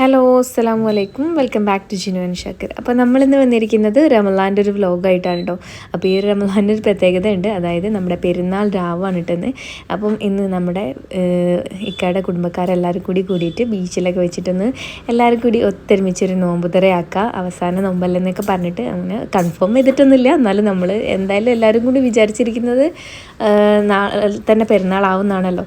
Hello അസ്സാം വലൈക്കും welcome back to Jinu and Shakkar അപ്പോൾ നമ്മളിന്ന് വന്നിരിക്കുന്നത് റമലാന്റെ ഒരു വ്ലോഗായിട്ടാണ് കേട്ടോ അപ്പോൾ ഈ ഒരു റമലാന്റെ ഒരു പ്രത്യേകത ഉണ്ട് അതായത് നമ്മുടെ പെരുന്നാൾ രാവാണ് ഇട്ടെന്ന്. അപ്പം ഇന്ന് നമ്മുടെ ഇക്കയുടെ കുടുംബക്കാരെല്ലാവരും കൂടി കൂടിയിട്ട് ബീച്ചിലൊക്കെ വെച്ചിട്ടൊന്ന് എല്ലാവരും കൂടി ഒത്തൊരുമിച്ചൊരു നോമ്പുതറയാക്കുക അവസാന നോമ്പല്ലെന്നൊക്കെ പറഞ്ഞിട്ട് അങ്ങനെ കൺഫേം ചെയ്തിട്ടൊന്നുമില്ല. എന്നാലും നമ്മൾ എന്തായാലും എല്ലാവരും കൂടി വിചാരിച്ചിരിക്കുന്നത് നാളെ തന്നെ പെരുന്നാളാവുന്നാണല്ലോ.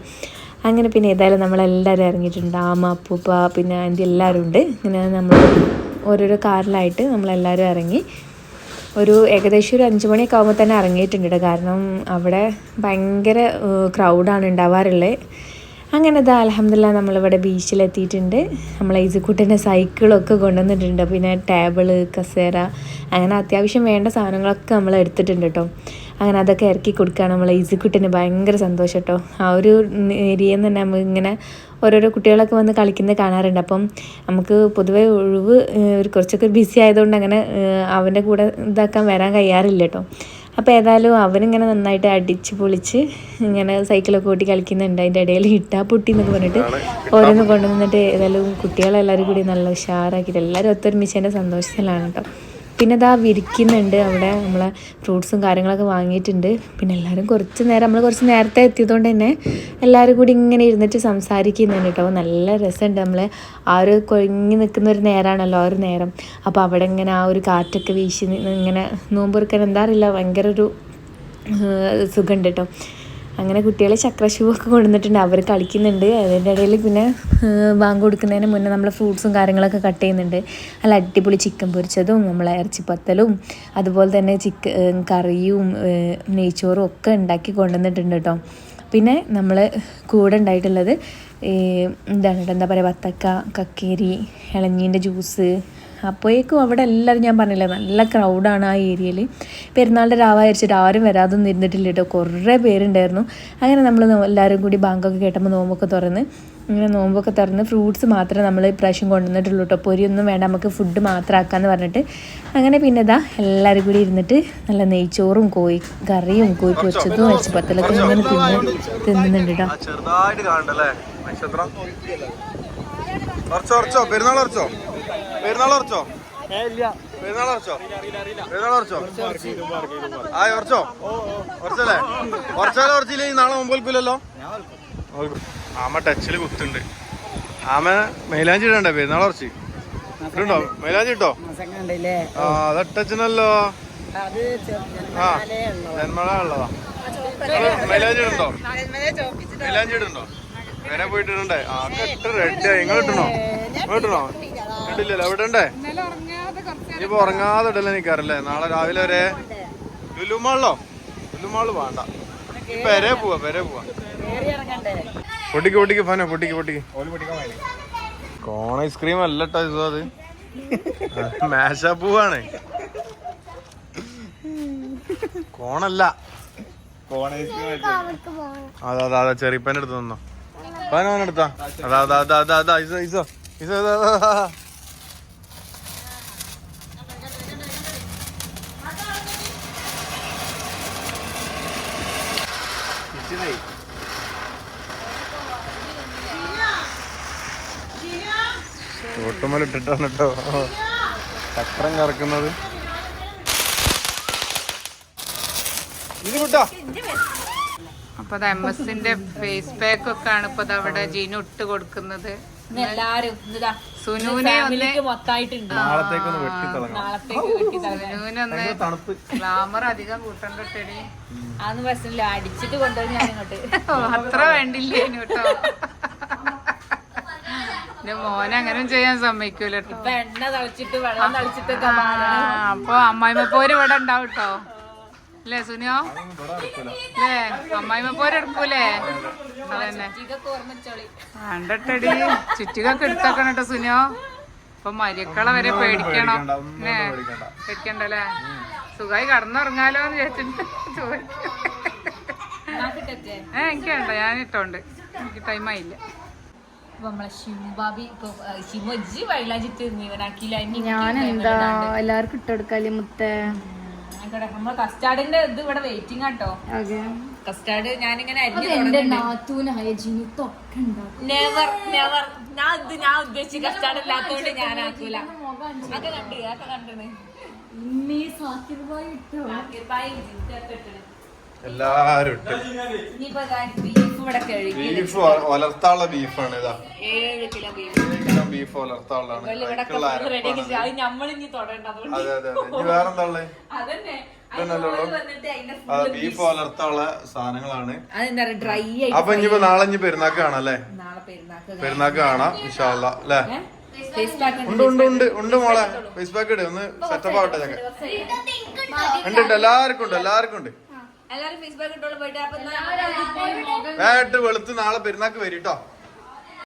അങ്ങനെ പിന്നെ ഏതായാലും നമ്മളെല്ലാവരും ഇറങ്ങിയിട്ടുണ്ട്. ആമ അപ്പൂപ്പ പിന്നെ ആന്റി എല്ലാവരും ഉണ്ട്. ഇങ്ങനെ നമ്മൾ ഓരോരോ കാറിലായിട്ട് നമ്മളെല്ലാവരും ഇറങ്ങി ഒരു ഏകദേശം ഒരു അഞ്ച് മണിയൊക്കെ ആകുമ്പോൾ തന്നെ ഇറങ്ങിയിട്ടുണ്ട് കാരണം അവിടെ ഭയങ്കര ക്രൗഡാണ് ഉണ്ടാവാറുള്ളത് അങ്ങനെ ഇതാ അലഹമില്ല നമ്മളിവിടെ ബീച്ചിലെത്തിയിട്ടുണ്ട്. നമ്മൾ ഈസിക്കുട്ടിന്റെ സൈക്കിളൊക്കെ കൊണ്ടുവന്നിട്ടുണ്ട്. പിന്നെ ടേബിൾ കസേര അങ്ങനെ അത്യാവശ്യം വേണ്ട സാധനങ്ങളൊക്കെ നമ്മൾ എടുത്തിട്ടുണ്ട് കേട്ടോ. അങ്ങനെ അതൊക്കെ ഇറക്കി കൊടുക്കുകയാണ് നമ്മളെ ഈസിക്കുട്ടിന് ഭയങ്കര സന്തോഷം കേട്ടോ. ആ ഒരു ഏരിയയിൽ നിന്ന് തന്നെ നമുക്ക് ഇങ്ങനെ ഓരോരോ കുട്ടികളൊക്കെ വന്ന് കളിക്കുന്നത് കാണാറുണ്ട്. അപ്പം നമുക്ക് പൊതുവേ ഒഴിവ് ഒരു കുറച്ചൊക്കെ ബിസി ആയതുകൊണ്ട് അങ്ങനെ അവന്റെ കൂടെ ഇതാക്കാൻ വരാൻ കഴിയാറില്ല കേട്ടോ. അപ്പോൾ ഏതായാലും അവനിങ്ങനെ നന്നായിട്ട് അടിച്ച് പൊളിച്ച് ഇങ്ങനെ സൈക്കിളൊക്കെ ഓട്ടി കളിക്കുന്നുണ്ട്. അതിന്റെ ഇടയിൽ ഇട്ടാ പൊട്ടി എന്നൊക്കെ പറഞ്ഞിട്ട് ഓരോന്ന് കൊണ്ടുവന്നിട്ട് ഏതായാലും കുട്ടികളെല്ലാവരും കൂടി നല്ല ഉഷാറാക്കിയിട്ട് എല്ലാവരും ഒത്തൊരുമിച്ച് എന്റെ സന്തോഷത്തിലാണ് കേട്ടോ. പിന്നെ ഇതാ വിരിക്കുന്നുണ്ട് അവിടെ നമ്മളെ ഫ്രൂട്ട്സും കാര്യങ്ങളൊക്കെ വാങ്ങിയിട്ടുണ്ട്. പിന്നെ എല്ലാവരും കുറച്ച് നേരം നമ്മൾ കുറച്ച് നേരത്തെ എത്തിയതുകൊണ്ട് തന്നെ എല്ലാവരും കൂടി ഇങ്ങനെ ഇരുന്നിട്ട് സംസാരിക്കുന്നുണ്ട് കേട്ടോ. നല്ല രസമുണ്ട് നമ്മൾ ആ ഒരു കൊഴിഞ്ഞു നിൽക്കുന്ന ഒരു നേരമാണല്ലോ ആ ഒരു നേരം. അപ്പോൾ അവിടെ ഇങ്ങനെ ആ ഒരു കാറ്റൊക്കെ വീശി ഇങ്ങനെ നോമ്പൊറുക്കാൻ എന്താ അറിയില്ല ഭയങ്കര ഒരു സുഖമുണ്ട് കേട്ടോ. അങ്ങനെ കുട്ടികളെ ഒക്കെ കൊണ്ടുവന്നിട്ടുണ്ട്. അവർ കളിക്കുന്നുണ്ട്. അതിന്റെ ഇടയിൽ പിന്നെ ബാങ്ക് കൊടുക്കുന്നതിന് മുന്നേ നമ്മൾ ഫ്രൂട്ട്സും കാര്യങ്ങളൊക്കെ കട്ട് ചെയ്യുന്നുണ്ട്. നല്ല അടിപൊളി ചിക്കൻ പൊരിച്ചതും നമ്മളെ ഇറച്ചിപ്പത്തലും അതുപോലെ തന്നെ ചിക്കൻ കറിയും നെയ്ച്ചോറും ഒക്കെ ഉണ്ടാക്കി കൊണ്ടുവന്നിട്ടുണ്ട് കേട്ടോ. പിന്നെ നമ്മൾ കൂടെ ഉണ്ടായിട്ടുള്ളത് എന്താണ് എന്താ പറയുക വത്തക്ക കക്കേരി ഇളഞ്ഞീന്റെ ജ്യൂസ് അപ്പോഴേക്കും അവിടെ എല്ലാവരും ഞാൻ പറഞ്ഞില്ലേ നല്ല ക്രൗഡാണ് ആ ഏരിയയിൽ പെരുന്നാളിന്റെ രാവായിരിച്ചിട്ട് ആരും വരാതൊന്നും ഇരുന്നിട്ടില്ല കേട്ടോ. കുറേ പേരുണ്ടായിരുന്നു. അങ്ങനെ നമ്മൾ എല്ലാവരും കൂടി ബാങ്കൊക്കെ കേട്ടപ്പോൾ നോമ്പൊക്കെ തുറന്ന് ഇങ്ങനെ നോമ്പൊക്കെ തുറന്ന് ഫ്രൂട്ട്സ് മാത്രമേ നമ്മൾ ഇപ്രാവശ്യം കൊണ്ടുവന്നിട്ടുള്ളൂ കേട്ടോ. പൊരിയൊന്നും വേണ്ട നമുക്ക് ഫുഡ് മാത്രം ആക്കാമെന്ന് പറഞ്ഞിട്ട്. അങ്ങനെ പിന്നെ ഇതാ എല്ലാവരും കൂടി ഇരുന്നിട്ട് നല്ല നെയ്ച്ചോറും കോഴി കറിയും കോഴി പൊരിച്ചതും വെച്ചപ്പത്തലൊക്കെ ഇങ്ങനെ തിന്ന് തിന്നുന്നുണ്ട് കേട്ടോ. ചെറുതായിട്ട് കാണണ്ടല്ലേ? പെരുന്നാൾ പെരുന്നാൾ ഉറച്ചോ? പെരുന്നാൾ ഉറച്ചോ? പെരുന്നാൾ ഉറച്ചോ? ആ ഉറച്ചോ? ഉറച്ചല്ലേ? ഉറച്ചാലോ ഉറച്ചില്ലേ? നാളെ ആമ ടച്ചിൽ കുത്തുണ്ട്. ആമ മൈലാഞ്ചി ഇടണ്ടേ? പെരുന്നാൾ ഉറച്ചി. ഇട്ടുണ്ടോ മൈലാഞ്ചി ഇട്ടോ? ആ അത് ടച്ചിനല്ലോ. അത് ആ ജന്മള ഉള്ളതാ. മൈലാഞ്ചി ഇടുണ്ടോ മൈലാഞ്ചി ഇടുണ്ടോ വരെ. പോയിട്ടിട്ടുണ്ടേ ആ കെട്ട് റെഡി ആയി. നിങ്ങൾ ഇട്ടണോ? നിങ്ങൾ ഇട്ടണോ? ഇട്ടില്ലല്ലോ അവിടെ ഉണ്ടേ ഇപ്പൊ ഉറങ്ങാതെ ഇടല്ലേ നിക്കാറല്ലേ നാളെ രാവിലെ വരെ ലുലുമാളിലോ? ലുലുമാൾ വേണ്ട. ഇപ്പൊരെ പെരെ പോവാ പെരെ പോവാ. പൊട്ടിക്ക് പൊട്ടിക്ക് ഫാനോ പൊട്ടിക്ക് പൊട്ടിക്ക്. കോൺ ഐസ്ക്രീം അല്ല ട്ടോ ഇത് അത് മാഷാ പൂവാണ്. കോണല്ല. അതാ അതാ അതാ ചെറിപ്പന്റെ അടുത്ത് നിന്നോ പതിനോനെ എടുത്താ? അതാ അതാ അതാ അതാ അതാ ഇസോ ഇസോ ഇസോ ഇതാ, അതാ, അതാ. ഇച്ചിരി. ചോട്ടുമല ഇട്ടിട്ടാണ് കേട്ടോ ചക്രം കറക്കുന്നത് അപ്പൊ അത് എം എസിന്റെ ഫേസ് പാക്ക് ഒക്കെ ആണ് ഇപ്പൊ ദാ അവിടെ ജീനു ഇട്ട് കൊടുക്കുന്നത് എല്ലാരും ഇതാ സുനുവിനെ ഒന്ന് ഫാമിലിക്ക് മൊത്തമായിട്ടുണ്ട് നാളത്തേക്കൊന്ന് വെട്ടി തുടങ്ങാം നാളത്തേക്ക് വെട്ടി തരാം സുനുവിനൊന്ന് തണുപ്പ്. ഗ്ലാമർ അധികം അതൊന്നും പ്രശ്നമില്ല. അടിച്ചിട്ട് കൊണ്ടുവരും ഞാൻ ഇങ്ങോട്ട്. അത്ര വേണ്ടില്ലേ കേട്ടോ? എന്റെ മോനെ അങ്ങനെ ചെയ്യാൻ സമ്മതിക്കൂല കേട്ടോ ഇപ്പൊ എണ്ണ തളിച്ചിട്ട് വെള്ളം തളിച്ചിട്ടൊക്കെ അപ്പൊ അമ്മായിമ്മ പോര് ഇവിടെ ഉണ്ടാവും കേട്ടോ അല്ലേ സുനിയോ? അല്ലേ അമ്മായിമ്മ പോര് എടുക്കൂലേ? അതന്നെ. കണ്ടട്ടടി ചുറ്റികൊക്കെ എടുത്തേക്കണം കേട്ടോ സുനിയോ. ഇപ്പൊ മരിക്കളെ വരെ പേടിക്കണം ഏ പേടിക്കണ്ടല്ലേ? സുഖമായി കടന്നുറങ്ങാലോ എന്ന് ചോദിച്ചിട്ട് ചോദിക്കും ഏ എനിക്ക് വേണ്ട ഞാൻ ഇട്ടോണ്ട്. എനിക്ക് ടൈം ആയില്ല. ഇപ്പൊ നമ്മളെ ഷിംബാബി ഇപ്പൊ ഷിമൊജി വൈലാജിട്ട് നീവനാക്കിയില്ല ഞാൻ എന്താ എല്ലാവർക്കും ഇട്ടെടുക്കാല്ലേ മുത്തേ? നമ്മളെ കസ്റ്റാർഡിന്റെ ഇത് ഇവിടെ വെയിറ്റിംഗ് ആട്ടോ കസ്റ്റാർഡ് ഞാനിങ്ങനെ നെവർ നെവർ ഞാൻ ഇത് ഞാൻ ഉദ്ദേശിച്ച കസ്റ്റാർഡ് ഞാൻ ആക്കൂല. അതൊക്കെ കണ്ട് അതൊക്കെ എല്ലാരും ഇനിയിപ്പോ ഇവിടെ ബീഫ് വളർത്താനുള്ള ബീഫാണ് ഇതാ. ഏഴ് കിലോ ബീഫ്. ഏഴ് കിലോ ബീഫ് വളർത്താനുള്ളതാണ്. അതെ അതെ ഇനി അതന്നെ. ബീഫ് വളർത്താനുള്ള സാധനങ്ങളാണ്. ഡ്രൈ അപ്പൊ ഇനിയിപ്പോ നാളെ ഇനി പെരുന്നാക്ക് കാണാല്ലേ? നാളെ പെരുന്നാക്ക് കാണാം. വിശാല അല്ലേ? ഉണ്ട് ഉണ്ട് ഉണ്ട് ഉണ്ട് മോളെ. ഫേസ് പാക്ക് ഇട് ഒന്ന് സെറ്റപ്പ് ആവട്ടെ ഞങ്ങൾ ഉണ്ട് എല്ലാവർക്കും ഉണ്ട് എല്ലാവർക്കും ഉണ്ട്. എല്ലാരും ഫേസ് പാക്ക് ഇട്ടോളൂ പോയിട്ട്. അപ്പൊ വേട്ട് വെളുത്ത് നാളെ പെരുന്നാക്ക് വരും കേട്ടോ